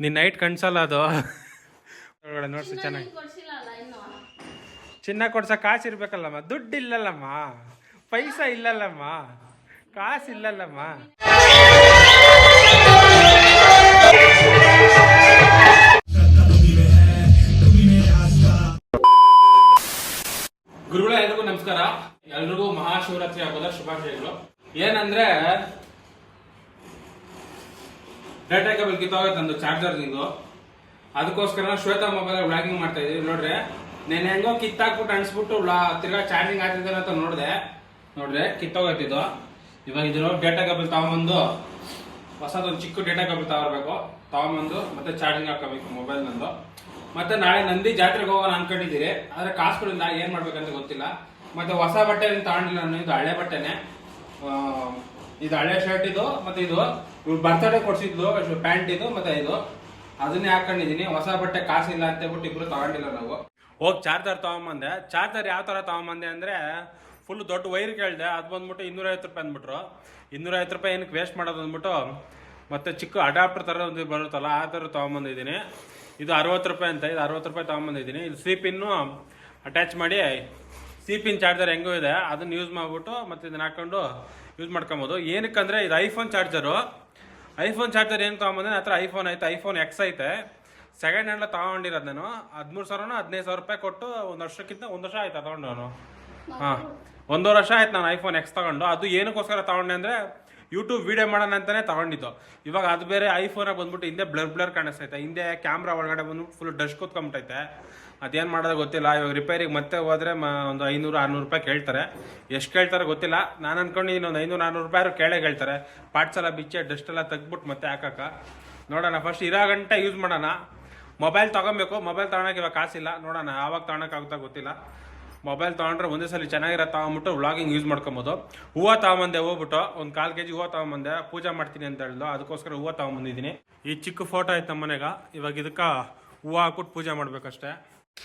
ನಿನ್ನ ನೈಟ್ ಕಣ್ಸಲ್ಲ ಅದು. ಒಳಗಡೆ ನೋಡ್ಸಿ ಚೆನ್ನಾಗಿ. ಚಿನ್ನ ಕೊಡ್ಸ ಕಾಸು ಇರ್ಬೇಕಲ್ಲಮ್ಮ ದುಡ್ಡು ಇಲ್ಲಲ್ಲಮ್ಮ ಪೈಸಾ ಇಲ್ಲಲ್ಲಮ್ಮ. ಕಾಸು ಇಲ್ಲಲ್ಲಮ್ಮ. ಗುರುಗಳ ಎಲ್ರಿಗೂ ನಮಸ್ಕಾರ. ಎಲ್ರಿಗೂ ಮಹಾಶಿವರಾತ್ರಿ ಹಬ್ಬದ ಶುಭಾಶಯಗಳು. ಏನಂದ್ರೆ ಡೇಟಾ ಕೇಬಲ್ ಕಿತ್ತೋಗೈತೆ ನಂದು ಚಾರ್ಜರ್ ನಿಂದು. ಅದಕ್ಕೋಸ್ಕರ ಶ್ವೇತಾ ಮೊಬೈಲ್ ವ್ಲಾಗಿಂಗ್ ಮಾಡ್ತಾ ಇದೀವಿ, ನೋಡ್ರಿ? నేను ಹೆಂಗೋ ಕಿತ್ತಾಕ್ಬಿಟ್ಟು ಅನ್ಸ್ಬಿಟ್ಟು ತಿರ್ಗಾ ಚಾರ್ಜಿಂಗ್ ಆಗ್ತಿದ್ದಾನೆ ಅಂತ ನೋಡಿದೆ. ನೋಡ್ರಿ ಕಿತ್ತೋಗೈತಿದ್ದು ಇವಾಗ ಇದ್ರ ಡೇಟಾ ಕೇಬಲ್ ತಗೊಂಬಂದು. ಹೊಸದೊಂದು ಚಿಕ್ಕ ಡೇಟಾ ಕೇಬಲ್ ತಗೋಬೇಕು ತಗೊಂಬಂದು, ಮತ್ತೆ ಚಾರ್ಜಿಂಗ್ ಹಾಕೋಬೇಕು ಮೊಬೈಲ್ ನಂದು. ಮತ್ತೆ ನಾಳೆ ನಂದಿ ಜಾತ್ರೆಗೆ ಹೋಗೋಣ ಅನ್ಕೊಂಡಿದ್ದೀರಿ. ಆದ್ರೆ ಕಾಸುಗಳಿಂದ ಏನ್ ಮಾಡ್ಬೇಕಂತ ಗೊತ್ತಿಲ್ಲ. ಮತ್ತೆ ಹೊಸ ಬಟ್ಟೆ ತಗೊಂಡಿಲ್ಲ ನಾನು, ಇದು ಹಳೆ ಬಟ್ಟೆನೆ. ಇದು ಹಳೆ ಶರ್ಟ್ ಇದು, ಮತ್ತೆ ಇದು ಇವ್ರು ಬರ್ತಡೇ ಕೊಡ್ಸಿದ್ಲು ಪ್ಯಾಂಟ್ ಇದು, ಮತ್ತೆ ಇದು. ಅದನ್ನೇ ಹಾಕೊಂಡಿದೀನಿ. ಹೊಸ ಬಟ್ಟೆ ಕಾಸಿಲ್ಲ ಅಂತ ಹೇಳ್ಬಿಟ್ಟು ಇಬ್ರು ತಗೊಂಡಿಲ್ಲ ನಾವು. ಹೋಗಿ ಚಾರ್ಜರ್ ತಗೊಂಬಂದೆ. ಚಾರ್ಜರ್ ಯಾವ ತರ ತಗೊಂಬಂದೆ ಅಂದ್ರೆ ಫುಲ್ ದೊಡ್ಡ ವೈರ್ ಕೇಳಿದೆ. ಅದು ಬಂದ್ಬಿಟ್ಟು ಇನ್ನೂರೈವತ್ತು ರೂಪಾಯಿ ಅಂದ್ಬಿಟ್ರು. ಇನ್ನೂರೈವತ್ತು ರೂಪಾಯಿ ಏನಕ್ಕೆ ವೇಸ್ಟ್ ಮಾಡೋದು ಅಂದ್ಬಿಟ್ಟು ಮತ್ತೆ ಚಿಕ್ಕ ಅಡಾಪ್ಟರ್ ಥರ ಒಂದು ಬರುತ್ತಲ್ಲ, ಆ ಥರ ತೊಗೊಂಬಂದಿದ್ದೀನಿ. ಇದು ಅರವತ್ತು ರೂಪಾಯಿ ಅಂತ, ಇದು ಅರವತ್ತು ರೂಪಾಯಿ ತೊಗೊಂಬಂದಿದ್ದೀನಿ. ಇದು ಸಿ ಪಿನ್ನು ಅಟ್ಯಾಚ್ ಮಾಡಿ ಸಿ ಪಿನ್ ಚಾರ್ಜರ್ ಹೆಂಗೂ ಇದೆ. ಅದನ್ನ ಯೂಸ್ ಮಾಡ್ಬಿಟ್ಟು ಮತ್ತೆ ಇದನ್ನ ಹಾಕೊಂಡು ಯೂಸ್ ಮಾಡ್ಕೊಬೋದು. ಏನಕ್ಕಂದರೆ ಇದು ಐಫೋನ್ ಚಾರ್ಜರು ಐಫೋನ್ ಚಾರ್ಜರ್ ಏನು ತೊಗೊಂಬಂದ್ರೆ ಹತ್ರ ಐಫೋನ್ ಐತೆ ಐಫೋನ್ ಎಕ್ಸ್ ಐತೆ. ಸೆಕೆಂಡ್ ಹ್ಯಾಂಡ್ಲ ತೊಗೊಂಡಿರೋದು ನಾನು. ಹದಿಮೂರು ಸಾವಿರನೋ, ಹದಿನೈದು ಸಾವಿರ ರೂಪಾಯಿ ಕೊಟ್ಟು ಒಂದು ವರ್ಷಕ್ಕಿಂತ ಒಂದು ವರ್ಷ ಆಯ್ತು ತೊಗೊಂಡು ನಾನು? ಹಾಂ, ಒಂದೂವರೆ ವರ್ಷ ಆಯ್ತು ನಾನು ಐಫೋನ್ ಎಕ್ಸ್ ತಗೊಂಡು. ಅದು ಏನಕ್ಕೋಸ್ಕರ ತಗೊಂಡೆ ಅಂದರೆ ಯೂಟ್ಯೂಬ್ ವೀಡಿಯೋ ಮಾಡೋಣ ಅಂತಾನೆ ತಗೊಂಡಿದ್ದು. ಇವಾಗ ಅದು ಬೇರೆ ಐಫೋನಾಗ ಬಂದ್ಬಿಟ್ಟು ಹಿಂದೆ ಬ್ಲರ್ ಬ್ಲರ್ ಕಾಣಿಸ್ತೈತೆ. ಹಿಂದೆ ಕ್ಯಾಮ್ರಾ ಒಳಗಡೆ ಬಂದ್ಬಿಟ್ಟು ಫುಲ್ ಡಸ್ಟ್ ಕೂತ್ಕೊಂಬಿಟ್ಟೈತೆ. ಅದೇನು ಮಾಡೋದು ಗೊತ್ತಿಲ್ಲ. ಇವಾಗ ರಿಪೇರಿಗೆ ಮತ್ತೆ ಹೋದ್ರೆ ಮ, ಒಂದು ಐನೂರು, ಆರ್ನೂರು ರೂಪಾಯಿ ಕೇಳ್ತಾರೆ. ಎಷ್ಟು ಕೇಳ್ತಾರೆ ಗೊತ್ತಿಲ್ಲ. ನಾನು ಅನ್ಕೊಂಡು ಇನ್ನೊಂದು ಐನೂರು, ಆರುನೂರು ರೂಪಾಯಿ ಕೇಳೇ ಕೇಳ್ತಾರೆ. ಪಾರ್ಟ್ಸ್ ಎಲ್ಲ ಬಿಚ್ಚೆ ಡಸ್ಟ್ ಎಲ್ಲ ತೆಗ್ಬಿಟ್ಟು ಮತ್ತೆ ಹಾಕಕ್ಕ. ನೋಡೋಣ ಫಸ್ಟ್ ಇರೋ ಗಂಟೆ ಯೂಸ್ ಮಾಡೋಣ. ಮೊಬೈಲ್ ತೊಗೊಬೇಕು. ಮೊಬೈಲ್ ತಗೊಳಕ್ಕೆ ಇವಾಗ ಕಾಸಿಲ್ಲ. ನೋಡೋಣ, ಯಾವಾಗ ತಗೊಳಕ್ಕಾಗುತ್ತಾ ಗೊತ್ತಿಲ್ಲ. ಮೊಬೈಲ್ ತೊಗೊಂಡ್ರೆ ಒಂದೇ ಸಲ ಚೆನ್ನಾಗಿರೋ ತಗೊಂಬಿಟ್ಟು ವ್ಲಾಗಿಂಗ್ ಯೂಸ್ ಮಾಡ್ಕೊಬೋದು. ಹೂವು ತಗೊಂಬಂದೆ ಹೋಗ್ಬಿಟ್ಟು, ಒಂದು ಕಾಲು ಕೆ ಜಿ ಹೂವು ತಗೊಂಬಂದೆ, ಪೂಜೆ ಮಾಡ್ತೀನಿ ಅಂತ ಹೇಳಿದ್ರು ಅದಕ್ಕೋಸ್ಕರ ಹೂವು ತಗೊಂಬಂದಿದ್ದೀನಿ. ಈ ಚಿಕ್ಕ ಫೋಟೋ ಐತೆ ನಮ್ಮ ಮನೆಗೆ. ಇವಾಗ ಇದಕ್ಕೆ ಹೂವು ಹಾಕ್ಬಿಟ್ಟು ಪೂಜೆ ಮಾಡ್ಬೇಕಷ್ಟೇ.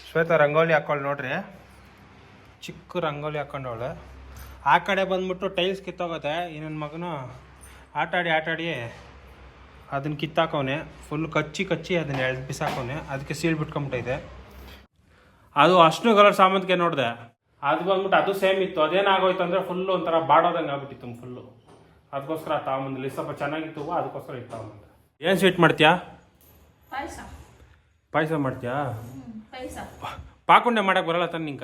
ಶ್ವೇತ ರಂಗೋಲಿ ಹಾಕ್ಕೊಳ್ಳಿ ನೋಡ್ರಿ. ಚಿಕ್ಕ ರಂಗೋಲಿ ಹಾಕೊಂಡವಳೆ. ಆ ಕಡೆ ಬಂದ್ಬಿಟ್ಟು ಟೈಲ್ಸ್ ಕಿತ್ತೋಗುತ್ತೆ. ಈ ನನ್ನ ಮಗನು ಆಟಾಡಿ ಆಟಾಡಿ ಅದನ್ನ ಕಿತ್ತಾಕವನೆ. ಫುಲ್ ಕಚ್ಚಿ ಕಚ್ಚಿ ಅದನ್ನ ಎಳ್ದು ಬಿಸಾಕವನೆ. ಅದಕ್ಕೆ ಸೀಳು ಬಿಟ್ಕೊಂಬಿಟ್ಟೈತೆ ಅದು ಅಷ್ಟು ಕಲರ್ ಸಾಮಂತಿಗೆ ನೋಡಿದೆ. ಅದು ಬಂದ್ಬಿಟ್ಟು ಅದು ಸೇಮ್ ಇತ್ತು. ಅದೇನಾಗೋಯ್ತು ಅಂದರೆ ಫುಲ್ಲು ಒಂಥರ ಬಾಡೋದಂಗೆ ಆಗ್ಬಿಟ್ಟಿತ್ತು ಫುಲ್ಲು ಅದಕ್ಕೋಸ್ಕರ ತಗೊಂಬಂದಿಲ್ಲ ಸ್ವಲ್ಪ ಚೆನ್ನಾಗಿತ್ತು. ಅದಕ್ಕೋಸ್ಕರ ಇತ್ತು ತಗೊಂಬಂದೆ. ಏನು ಸ್ವೀಟ್ ಮಾಡ್ತೀಯಾ? ಪಾಯಸ. ಪಾಯಸ ಮಾಡ್ತೀಯಾ? ಪಾಕುಂಡೆ ಮಾಡಕ್ಕೆ ಬರಲ್ಲ ತಾನೆ ನಿಂಕ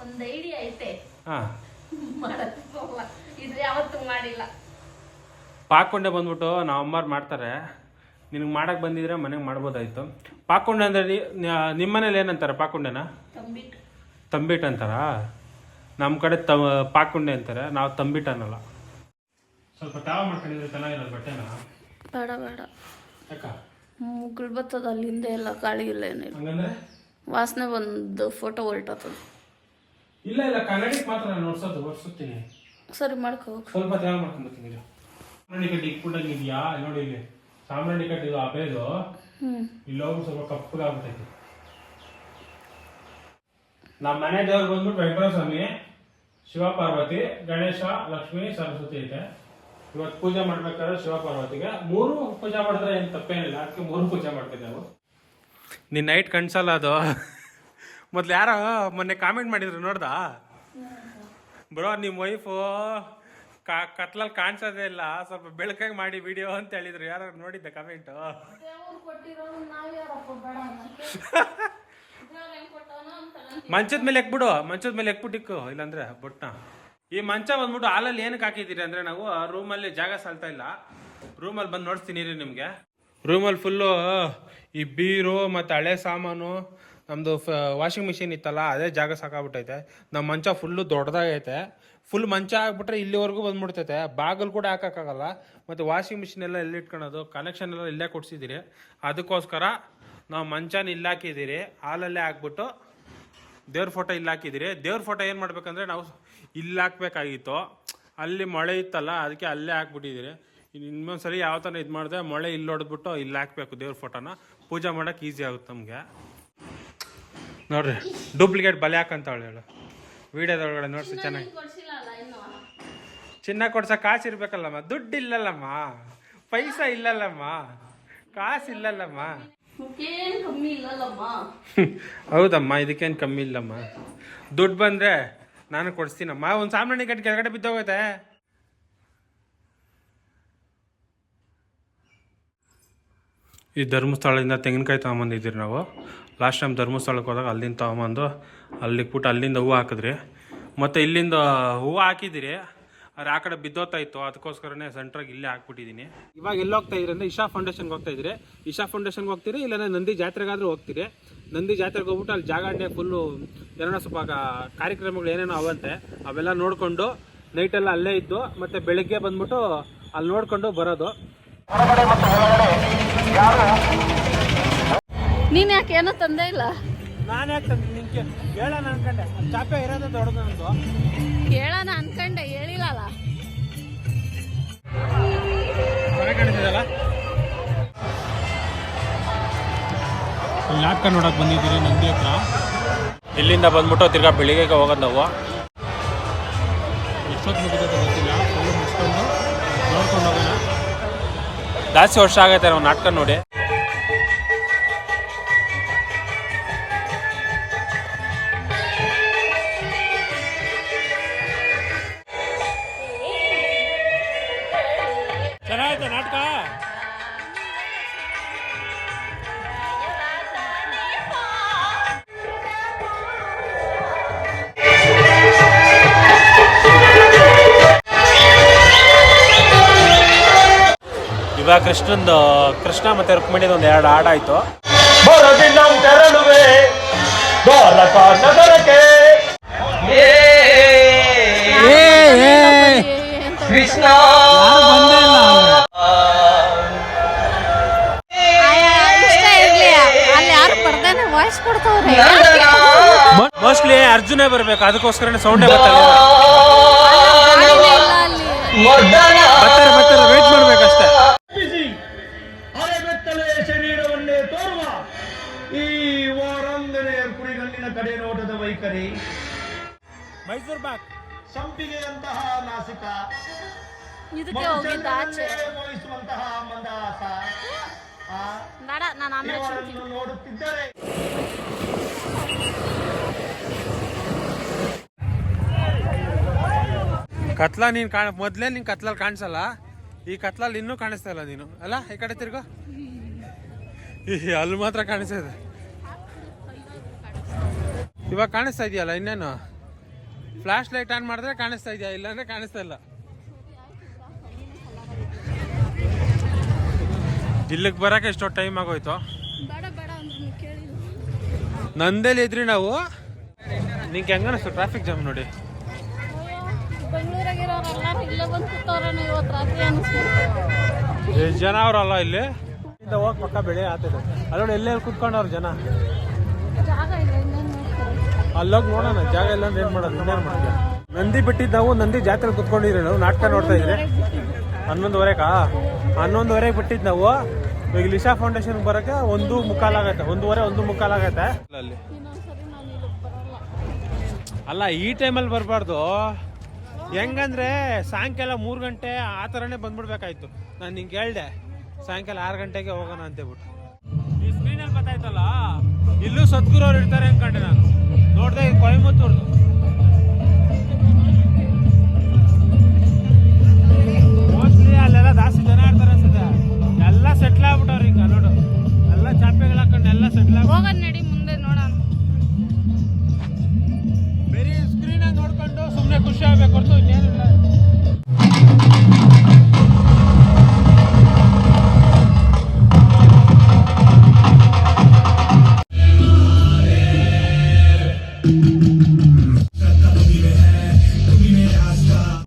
ಒಂದು ಐಡಿಯಾ ಐತೆ. ಹಾಂ. ಇದು ಯಾವತ್ತೂ ಮಾಡಿಲ್ಲ. ಪಾಕುಂಡೆ ಬಂದ್ಬಿಟ್ಟು ನಾವು ಅಮ್ಮಾರು ಮಾಡ್ತಾರೆ. ನಿನಗೆ ಮಾಡಕ್ಕೆ ಬಂದಿದ್ರೆ ಮನೆಗೆ ಮಾಡ್ಬೋದಾಯ್ತು. ಪಾಕುಂಡೆ ಅಂದರೆ ನಿಮ್ಮ ಮನೇಲಿ ಏನಂತಾರೆ ಪಾಕುಂಡನ? ತಂಬಿಟ್ಟು. ತಂಬಿಟ್ ಅಂತಾರಾ? ನಮ್ಮ ಕಡೆ ತ ಪಾಕುಂಡೆ ಅಂತಾರೆ ನಾವು ತಂಬಿಟ್ ಅನ್ನಲ್ಲ. ಸ್ವಲ್ಪ ತಾವ ಮಾಡ್ಕೊಂಡಿದ್ರೆ ಚೆನ್ನಾಗಿರೋದು ಬಟ್ಟೆನ? ಬೇಡ ಬೇಡ. ಮುಗ್ಳು ಬರ್ತದ ಅಲ್ಲಿ ಹಿಂದೆ ಎಲ್ಲ ಗಾಳಿ ಇಲ್ಲ ಏನಿಲ್ಲ. ವಾಸನೆ ಬಂದು ಫೋಟೋ ಹೊರಟದ. ಇಲ್ಲ ಇಲ್ಲ ಕನ್ನಡಿ ಮಾತ್ರ ನಾನು ನೋಡ್ಸೋದು ಒರ್ಸುತ್ತೀನಿ ಸರಿ ಮಾಡ್ಕೋ. ಹೋಗು. ಸ್ವಲ್ಪ ತಯಾರು ಮಾಡ್ಕೊಂಡ್ಬರ್ತೀನಿ ಸಾಂಬ್ರಾಣಿ ಕಟ್ಟಿ ಇಕ್ಬಿಟ್ಟಂಗೆ ನೋಡಿ ಇಲ್ಲಿ ಸಾಮ್ರಾಣಿ ಕಟ್ಟಿದ್ದು ಇದು ಅಬೇದು ಹ್ಮ್. ಇಲ್ಲಿ ಹೋಗಿ ಸ್ವಲ್ಪ ಕಪ್ಪಗಾಗ್ಬಿಟ್ಟೈತಿ ನಮ್ಮ ಮನೆ ದೇವ್ರು ಬಂದ್ಬಿಟ್ಟು ವೆಂಕಟೇಶ್ವರ ಸ್ವಾಮಿ ಶಿವ ಪಾರ್ವತಿ ಗಣೇಶ ಲಕ್ಷ್ಮಿ ಸರಸ್ವತಿ ಇದೆ ಇವತ್ತು ಪೂಜೆ ಮಾಡ್ಬೇಕಾದ್ರೆ ಶಿವಪಾರ್ವತಿಗೆ. ಮೂರು ಪೂಜೆ ಮಾಡಿದ್ರೆ ಏನು ತಪ್ಪೇನಿಲ್ಲ. ಅದಕ್ಕೆ ಮೂರು ಪೂಜೆ ಮಾಡ್ತಿದ್ದೆವು ನಿನ್ನ ನೈಟ್ ಕಣ್ಸಲ್ಲ ಅದು ಮೊದ್ಲು ಯಾರೋ ಮೊನ್ನೆ ಕಾಮೆಂಟ್ ಮಾಡಿದ್ರು ನೋಡ್ದಾ? ಬ್ರೋ ನಿಮ್ಮ ವೈಫು ಕತ್ಲಲ್ಲಿ ಕಾಣಿಸೋದೇ ಇಲ್ಲ. ಸ್ವಲ್ಪ ಬೆಳಕಾಗಿ ಮಾಡಿ ವಿಡಿಯೋ ಅಂತ ಹೇಳಿದ್ರು. ಯಾರು ನೋಡಿದ್ದೆ ಕಮೆಂಟ್ ಮಂಚದ ಮೇಲೆ ಎಕ್ಬಿಡು. ಮಂಚದ ಮೇಲೆ ಎಕ್ಬಿಟ್ಟಿಕ್ಕು. ಇಲ್ಲಾಂದ್ರೆ ಬೊಟ್ಟ ಈ ಮಂಚ ಬಂದ್ಬಿಟ್ಟು ಹಾಲಲ್ಲಿ ಏನಕ್ಕೆ ಹಾಕಿದ್ದೀರಿ ಅಂದ್ರೆ ನಾವು ರೂಮಲ್ಲಿ ಜಾಗ ಸಾಲ್ತಾ ಇಲ್ಲ. ರೂಮಲ್ಲಿ ಬಂದು ನೋಡ್ತೀನಿ ರೀ ನಿಮಗೆ. ರೂಮಲ್ಲಿ ಫುಲ್ಲು ಈ ಬೀರು ಮತ್ತು ಹಳೆ ಸಾಮಾನು ನಮ್ಮದು ವಾಷಿಂಗ್ ಮಿಷಿನ್ ಇತ್ತಲ್ಲ ಅದೇ ಜಾಗ ಸಾಕಾಗ್ಬಿಟ್ಟೈತೆ. ನಮ್ಮ ಮಂಚ ಫುಲ್ಲು ದೊಡ್ಡದಾಗೈತೆ. ಫುಲ್ ಮಂಚ ಆಗ್ಬಿಟ್ರೆ ಇಲ್ಲಿವರೆಗೂ ಬಂದ್ಬಿಡ್ತೈತೆ. ಬಾಗಿಲು ಕೂಡ ಹಾಕೋಕ್ಕಾಗಲ್ಲ. ಮತ್ತು ವಾಷಿಂಗ್ ಮಿಷಿನ್ ಎಲ್ಲ ಎಲ್ಲಿ ಇಟ್ಕೊಳೋದು? ಕನೆಕ್ಷನ್ ಎಲ್ಲ ಇಲ್ಲೇ ಕೊಡ್ಸಿದ್ದೀರಿ. ಅದಕ್ಕೋಸ್ಕರ ನಾವು ಮಂಚನ ಇಲ್ಲಿ ಹಾಕಿದ್ದೀರಿ. ಹಾಲಲ್ಲೇ ಹಾಕ್ಬಿಟ್ಟು ದೇವ್ರ ಫೋಟೋ ಇಲ್ಲಿ ಹಾಕಿದಿರಿ ದೇವ್ರ ಫೋಟೋ ಏನು ಮಾಡಬೇಕಂದ್ರೆ ನಾವು ಇಲ್ಲಿ ಹಾಕ್ಬೇಕಾಗಿತ್ತು. ಅಲ್ಲಿ ಮಳೆ ಇತ್ತಲ್ಲ ಅದಕ್ಕೆ ಅಲ್ಲೇ ಹಾಕ್ಬಿಟ್ಟಿದ್ದೀರಿ. ಇನ್ನು ಇನ್ನೊಂದ್ಸರಿ ಯಾವ ಥರ ಇದು ಮಾಡಿದೆ ಮಳೆ ಇಲ್ಲಿ ಹೊಡೆದ್ಬಿಟ್ಟು ಇಲ್ಲಿ ಹಾಕಬೇಕು ದೇವ್ರ ಫೋಟೋನ ಪೂಜೆ ಮಾಡೋಕೆ ಈಸಿ ಆಗುತ್ತೆ ನಮಗೆ. ನೋಡ್ರಿ ಡೂಪ್ಲಿಕೇಟ್ ಬಲೆ ಹಾಕಂತ ಹೇಳು. ವೀಡಿಯೋದೊಳಗಡೆ ನೋಡಿಸಿ ಚೆನ್ನಾಗಿ. ಚಿನ್ನ ಕೊಡ್ಸ ಕಾಸು ಇರ್ಬೇಕಲ್ಲಮ್ಮ? ದುಡ್ಡು ಇಲ್ಲಲ್ಲಮ್ಮ. ಪೈಸಾ ಇಲ್ಲಲ್ಲಮ್ಮ. ಕಮ್ಮಿ ಇಲ್ಲಲ್ಲಮ್ಮ. ಹೌದಮ್ಮ ಇದಕ್ಕೇನು ಕಮ್ಮಿ ಇಲ್ಲಮ್ಮ. ದುಡ್ಡು ಬಂದರೆ ನಾನು ಕೊಡಿಸ್ತೀನಮ್ಮ. ಒಂದು ಸಾಮಾನ್ಯ ಕಟ್ಟಿ ಕೆಳಗಡೆ ಬಿದ್ದೋಗೈತೆ ಈ ಧರ್ಮಸ್ಥಳದಿಂದ ತೆಂಗಿನಕಾಯಿ ತೊಗೊಂಬಂದಿದ್ದೀರಿ ನಾವು. ಲಾಸ್ಟ್ ಟೈಮ್ ಧರ್ಮಸ್ಥಳಕ್ಕೆ ಹೋದಾಗ ಅಲ್ಲಿಂದ ತೊಗೊಂಬಂದು ಅಲ್ಲಿಗೆ ಬಿಟ್ಟು ಅಲ್ಲಿಂದ ಹೂವು ಹಾಕಿದ್ರಿ. ಮತ್ತು ಇಲ್ಲಿಂದ ಹೂವು ಹಾಕಿದ್ದೀರಿ. ಆದ್ರೆ ಆ ಕಡೆ ಬಿದ್ದೋತಾ ಇತ್ತು ಅದಕ್ಕೋಸ್ಕರನೇ ಸೆಂಟ್ರಾಗಿ ಇಲ್ಲೇ ಹಾಕ್ಬಿಟ್ಟಿದ್ದೀನಿ ಇವಾಗ ಎಲ್ಲಿ ಹೋಗ್ತಾ ಇದ್ರೆ ಅಂದ್ರೆ ಇಶಾ ಫೌಂಡೇಶನ್ಗೆ ಹೋಗ್ತಾ ಇದ್ರೆ. ಇಶಾ ಫೌಂಡೇಶನ್ಗೆ ಹೋಗ್ತೀರಿ ಇಲ್ಲ ನಂದಿ ಜಾತ್ರೆಗಾದ್ರೂ ಹೋಗ್ತೀರಿ. ನಂದಿ ಜಾತ್ರೆಗೆ ಹೋಗ್ಬಿಟ್ಟು ಅಲ್ಲಿ ಜಾಗ ಅಡ್ಡೆ ಫುಲ್ಲು ಏನೋ ಸ್ವಲ್ಪ ಕಾರ್ಯಕ್ರಮಗಳು ಏನೇನೋ ಅವಂತೆ ಅವೆಲ್ಲ ನೋಡಿಕೊಂಡು ನೈಟೆಲ್ಲ ಅಲ್ಲೇ ಇದ್ದು ಮತ್ತು ಬೆಳಗ್ಗೆ ಬಂದ್ಬಿಟ್ಟು ಅಲ್ಲಿ ನೋಡಿಕೊಂಡು ಬರೋದು. ನೀನ್ ಯಾಕೆ ಏನೋ ತಂದೆ ಇಲ್ಲ? ನಾನು ಯಾಕೆ ತಂದೆ? ನಿಂಗೆ ಹೇಳೋಣ ಅನ್ಕೊಂಡೆ. ಚಾಪೆ ಇರೋದೇ ದೊಡ್ಡದು ನಂದು. ನಾಟಕ ನೋಡಕ್ ಬಂದಿದ್ದೀರಿ ನಂದಿ ಹತ್ರ? ಇಲ್ಲಿಂದ ಬಂದ್ಬಿಟ್ಟು ತಿರ್ಗಾ ಬೆಳಿಗ್ಗೆ ಹೋಗೋದು ನಾವು. ಎಷ್ಟೊತ್ತು ಗೊತ್ತಿಲ್ಲ. ಫುಲ್ಲು ಮುಗಿಸ್ಕೊಂಡು ನೋಡ್ಕೊಂಡು ಹೋಗೋಣ. ಜಾಸ್ತಿ ವರ್ಷ ಆಗೈತೆ ನಾವು ನಾಟಕ ನೋಡಿ. ಇವಾಗ ಕೃಷ್ಣಂದು ಕೃಷ್ಣ ಮತ್ತೆ ರುಕ್ಮಿಣಿದು ಒಂದು ಎರಡು ಹಾಡು ಆಯ್ತು ಕೃಷ್ಣ. ಅಲ್ಲಿ ಯಾರು ಪಡ್ದೇನೆ ವಾಯ್ಸ್ ಕೊಡ್ತಾವ್ರೆ? ಮೋಸ್ಟ್ಲಿ ಅರ್ಜುನೇ ಬರ್ಬೇಕು ಅದಕ್ಕೋಸ್ಕರನೇ ಸೌಂಡೇ ಬರ್ತಾರೆ ಬರ್ತಾರೆ ಬರ್ತಾರೆ ವೇಟ್ ಮಾಡ್ಬೇಕಷ್ಟೇ. ತೋರುವ ಈ ವಾರಂಗನೆಯ ಕುರಿಗಣ್ಣಿನ ಕಡೆ ನೋಟದ ವೈಖರಿ. ಮೈಸೂರು ಬಾಕ್ ಸಂಪಿಗೆಯಂತಹ ನಾಸಿಕ. ಇದಕ್ಕೆ ಹೋಗಿದ್ದ ಆಚೆ. ಹೋಲಿಸುವಂತಹ ಮಂದಹಾಸ ಬೇಡ ನಾನು ಆಮೇಲೆ ನೋಡುತ್ತಿದ್ದರೆ ಕತ್ಲ ನೀನ್ ಕಾಣ ಮೊದ್ಲೇ ನಿನ್ ಕತ್ಲಲ್ಲಿ ಕಾಣಿಸಲ್ಲ? ಈ ಕತ್ಲಲ್ಲಿ ಇನ್ನೂ ಕಾಣಿಸ್ತಾ ಇಲ್ಲ ನೀನು. ಅಲ್ಲ ಈ ಕಡೆ ತಿರ್ಗೋ. ಈ ಅಲ್ಲಿ ಮಾತ್ರ ಕಾಣಿಸ್ತಾ ಇದೆ. ಇವಾಗ ಕಾಣಿಸ್ತಾ ಇದೆಯಲ್ಲ ಇನ್ನೇನು? ಫ್ಲಾಶ್ ಲೈಟ್ ಆನ್ ಮಾಡಿದ್ರೆ ಕಾಣಿಸ್ತಾ ಇದೆಯಾ? ಇಲ್ಲಾಂದ್ರೆ ಕಾಣಿಸ್ತಾ ಇಲ್ಲ. ಇಲ್ಲಿಗೆ ಬರಕ್ಕೆ ಎಷ್ಟೋ ಟೈಮ್ ಆಗೋಯ್ತು? ನಂದೇಲಿ ಇದ್ರಿ ನಾವು? ನಿಂಗೆ ಹೆಂಗನಿಸ್ತು ಟ್ರಾಫಿಕ್ ಜಾಮ್ ನೋಡಿ. ಬೆಂಗಳೂರಾಗಿರೋರೆಲ್ಲರೂ ಇಲ್ಲೇ ಬಂದು ಕೂತವ್ರೇನೋ ಇವತ್ತು ರಾತ್ರಿ ಅನಿಸ್ಬಿಡ್ತು ಎಷ್ಟು ಜನ ಅವರಲ್ಲ ಇಲ್ಲಿ? ಇಲ್ಲಿಂದ ಹೋಗಿ ಪಕ್ಕ ಬೆಳೆ ಆತಿದೆ ಅಲ್ಲೋಡಿ ಎಲ್ಲೆಲ್ಲಿ ಕುತ್ಕೊಂಡವ್ರು ಜನ? ಜಾಗ ಇಲ್ಲ ಇನ್ನೇನು ಮಾಡ್ತಾರೆ? ಅಲ್ಲೋಗಿ ನೋಡೋಣ ಜಾಗ ಇಲ್ಲ ಅಂದ್ರೆ ಏನ್ ಮಾಡೋದು ಇನ್ನೇನ್ ಮಾಡ್ತೀಯ ನಂದಿ ಬಿಟ್ಟಿದ್ದು ನಾವು ನಂದಿ ಜಾತ್ರೆ ಕುತ್ಕೊಂಡಿದ್ರಿ ನಾವು ನಾಟಕ ನೋಡ್ತಾ ಇದ್ರೆ ಹನ್ನೊಂದುವರೆಗಾ? ಹನ್ನೊಂದುವರೆಗೆ ಬಿಟ್ಟಿದ್ದು ನಾವು. ಈಗ ಲಿಶಾ ಫೌಂಡೇಶನ್ ಬರೋಕ್ಕೆ ಒಂದು ಮುಕ್ಕಾಲಾಗೈತೆ ಒಂದೂವರೆ ಒಂದು ಮುಕ್ಕಾಲಾಗೈತೆ ಅಲ್ಲಿ ಇನ್ನೊಂದ್ಸರಿ ನಾನು ಇಲ್ಲಿಗೆ ಬರಲ್ಲ. ಅಲ್ಲ ಈ ಟೈಮಲ್ಲಿ ಬರಬಾರ್ದು. ಹೆಂಗಂದ್ರೆ ಸಾಯಂಕಾಲ ಮೂರು ಗಂಟೆ ಆ ಥರನೇ ಬಂದ್ಬಿಡ್ಬೇಕಾಯ್ತು. ನಾನು ನಿಂಗೆ ಹೇಳ್ದೆ ಸಾಯಂಕಾಲ ಆರು ಗಂಟೆಗೆ ಹೋಗೋಣ ಅಂತೇಳ್ಬಿಟ್ಟು ಈ ಸ್ಕ್ರೀನಲ್ಲಿ ಗೊತ್ತಾಯ್ತಲ್ಲ? ಇಲ್ಲೂ ಸದ್ಗುರು ಅವ್ರು ಇರ್ತಾರೆ ಅನ್ಕೊಂಡೆ ನಾನು. ನೋಡ್ದೆ ಕೊಯಮತ್ತೂರ್ದು. ಮೋಸ್ಟ್ಲಿ ಅಲ್ಲೆಲ್ಲ ಜಾಸ್ತಿ ಜನ ಇರ್ತಾರೆ ಅನ್ಸುತ್ತೆ. ಎಲ್ಲ ಸೆಟ್ಲ್ ಆಗ್ಬಿಟ್ಟವ್ರು ಈಗ ನೋಡು. ಎಲ್ಲ ಚಾಪೆಗಳು ಹಾಕೊಂಡು ಎಲ್ಲ ಸೆಟ್ಲ್ ಆಗ ಹೋಗೋಣ ನಡಿ ಮುಂದೆ ನೋಡೋಣ. ಬೇರೆ ಸ್ಕ್ರೀನ್ ನೋಡ್ಕೊಂಡು ಸುಮ್ಮನೆ ಖುಷಿ ಆಗ್ಬೇಕು